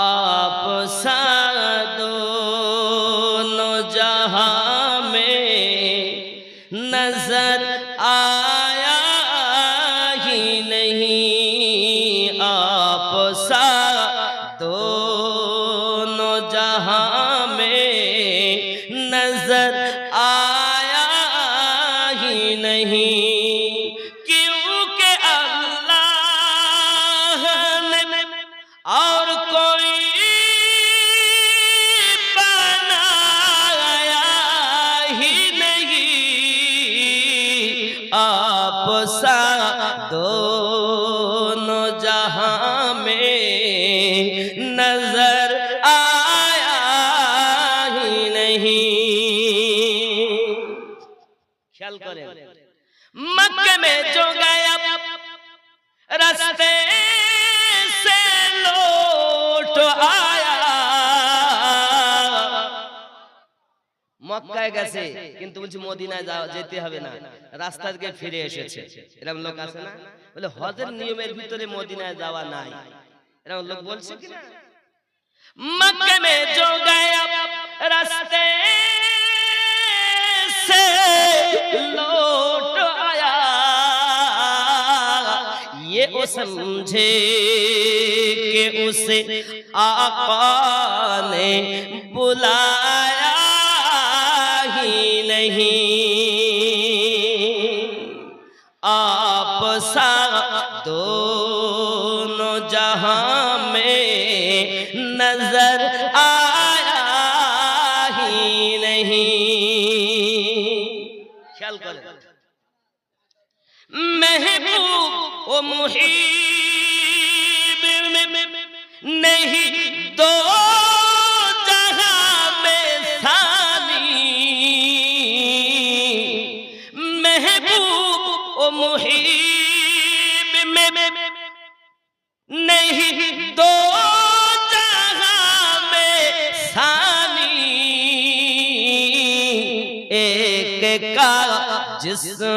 آپ سادو جہاں میں نظر آیا ہی نہیں۔ آپ سا سادو جہاں میں نظر آپ سا دونوں جہاں میں نظر آیا ہی نہیں خیال مکہ میں جو گیا رستے মক্কায় গেছে কিন্তু বলছি মদিনায় যাওয়া যেতে হবে না রাস্তা থেকে ফিরে এসেছে এরকম লোক আছে না বলে হজের নিয়মের ভিতরে মদিনায় যাওয়া নাই এরকম লোক বলছে কি না मक्के में जो गया रास्ते से लौट आया ये वो समझे कि उसे आका ने बुलाया نہیں۔ آپ سا دونوں جہاں میں نظر آیا ہی نہیں۔ خیال کریں۔ محبوب و محیب نہیں دو दो जहां में सानी एक का जिस्म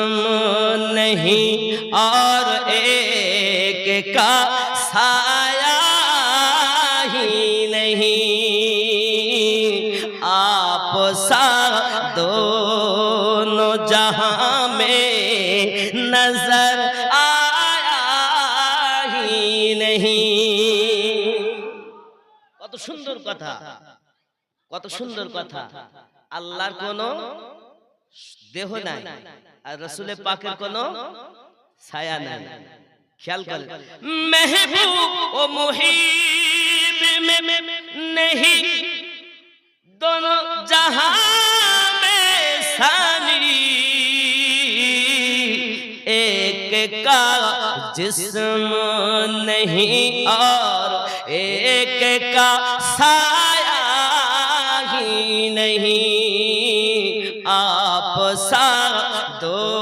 नहीं और एक का साया ही नहीं आप सा কত সুন্দর কথা। কত সুন্দর কথা। আল্লাহর কোন দেহ নাই আর রসুলের পাকে কোন ছায়া নাই। খেয়াল করে মেহবুব ও মোহি নেহি দোনো জাহান মে সা کا جسم نہیں اور ایک کا سایہ ہی نہیں آپ سا دو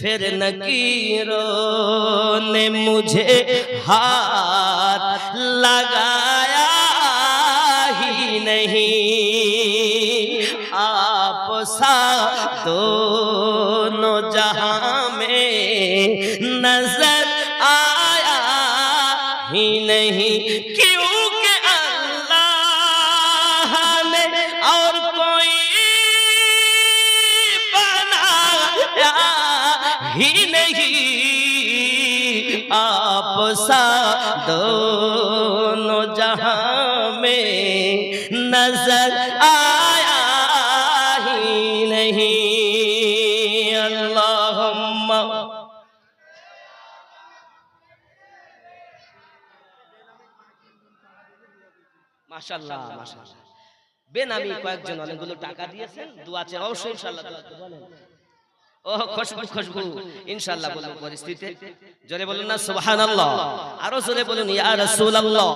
پھر نکیروں نے مجھے ہاتھ لگایا ہی نہیں۔ آپ سا دونوں جہاں میں نظر آیا ہی نہیں۔ کیوں ही नहीं आप सा दोनों जहां में नजर आया ही नहीं अल्लाहुम्मा মাশাআল্লাহ মাশাআল্লাহ বেনামি কয়েকজন অনেকগুলো টাকা দিয়েছেন দোয়া চেয়ে অবশ্যই ইনশাআল্লাহ দোয়া করবেন। বলেন ও খুশবু খুশবু। ইনশাআল্লাহ বলব জোরে বলুন না সুবহানাল্লাহ। আরও জোরে বলুন ইয়া রাসূলুল্লাহ।